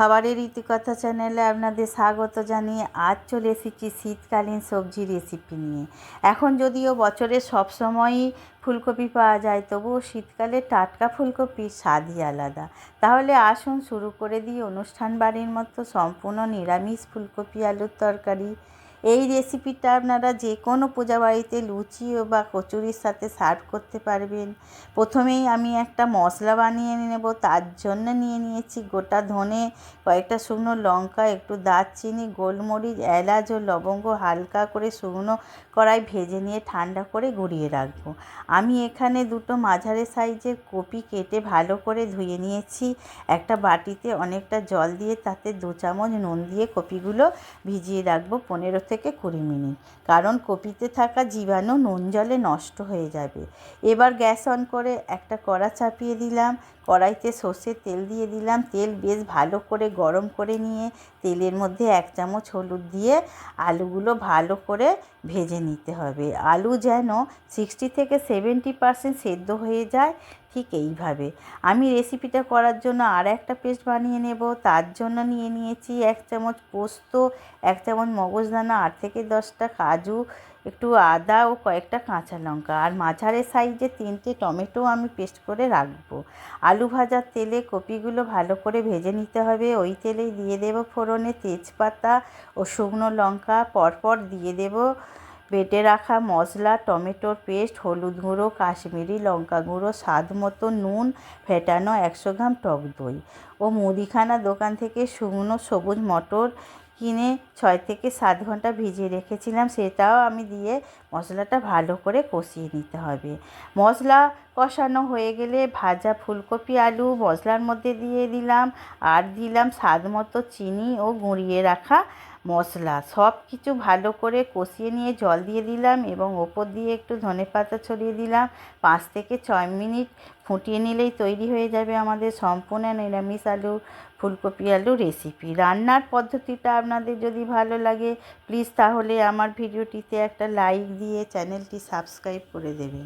খাবারের ইতিকথা চ্যানেলে আপনাদের স্বাগত জানিয়ে আজ চলে এসেছি শীতকালীন সবজি রেসিপি নিয়ে। এখন যদিও বছরে সবসময়ই ফুলকপি পাওয়া যায়, তবুও শীতকালে টাটকা ফুলকপির স্বাদই আলাদা। তাহলে আসুন শুরু করে দিই অনুষ্ঠান বাড়ির মতো সম্পূর্ণ নিরামিষ ফুলকপি আলুর তরকারি। এই রেসিপিটা আপনারা যে কোনো পূজা বাড়িতে লুচি বা কচুরির সাথে সার্ভ করতে পারবেন। প্রথমেই আমি একটা মশলা বানিয়ে নেব, তার জন্য নিয়ে নিয়েছি গোটা ধনে, কয়েকটা শুকনো লঙ্কা, একটু দারচিনি, গোলমরিচ, এলাচ ও লবঙ্গ হালকা করে শুকনো কড়াই ভেজে নিয়ে ঠান্ডা করে গুঁড়িয়ে রাখব। আমি এখানে দুটো মাঝারি সাইজের কপি কেটে ভালো করে ধুয়ে নিয়েছি। একটা বাটিতে অনেকটা জল দিয়ে তাতে দু চামচ নুন দিয়ে কপিগুলো ভিজিয়ে রাখব পনেরো থেকে কুড়ি মিনিট। কারণ কপিতে থাকা জীবাণু নুন জলে নষ্ট হয়ে যাবে। এবার গ্যাস অন করে একটা কড়া চাপিয়ে দিলাম। কড়াইতে সর্ষের তেল দিয়ে দিলাম। তেল বেশ ভালো করে গরম করে নিয়ে তেলের মধ্যে এক চামচ হলুদ দিয়ে আলুগুলো ভালো করে ভেজে নিতে হবে। আলু যেন সিক্সটি থেকে সেভেন্টি পারসেন্ট সেদ্ধ হয়ে যায় ঠিক এইভাবে। আমি রেসিপিটা করার জন্য আর একটা পেস্ট বানিয়ে নেব। তার জন্য নিয়ে নিয়েছি এক চামচ পোস্ত, এক চামচ মগজদানা, আট থেকে দশটা কাজু একটু আদা ও কয়েকটা কাঁচা লঙ্কা আর মাঝারে সাইজে তিনটে টমেটো আমি পেস্ট করে রাখব। আলু ভাজার তেলে কপিগুলো ভালো করে ভেজে নিতে হবে। ওই তেলেই দিয়ে দেব ফোড়নে তেজপাতা ও শুকনো লঙ্কা। পরপর দিয়ে দেব বেটে রাখা মশলা, টমেটোর পেস্ট, হলুদ গুঁড়ো, কাশ্মীরি লঙ্কা গুঁড়ো, স্বাদ মতো নুন, ফেটানো একশো গ্রাম টক দই ও মুদিখানা দোকান থেকে শুকনো সবুজ মটর কিনে ছয় থেকে সাত ঘণ্টা ভিজিয়ে রেখেছিলাম, সেটাও আমি দিয়ে মশলাটা ভালো করে কষিয়ে নিতে হবে। মশলা কষানো হয়ে গেলে ভাজা ফুলকপি, আলু মশলার মধ্যে দিয়ে দিলাম, আর দিলাম স্বাদ মতো চিনি ও গুঁড়িয়ে রাখা মশলা সব কিছু ভালো করে কষিয়ে নিয়ে জল দিয়ে দিলাম এবং ওপর দিয়ে একটু ধনে পাতা ছড়িয়ে দিলাম। পাঁচ থেকে ছয় মিনিট ফুটিয়ে নিলেই তৈরি হয়ে যাবে আমাদের সম্পূর্ণ নিরামিষ আলু, ফুলকপি আলু রেসিপি রান্নার পদ্ধতিটা আপনাদের যদি ভালো লাগে প্লিজ তাহলে আমার ভিডিওটিতে একটা লাইক দিয়ে চ্যানেলটি সাবস্ক্রাইব করে দেবেন।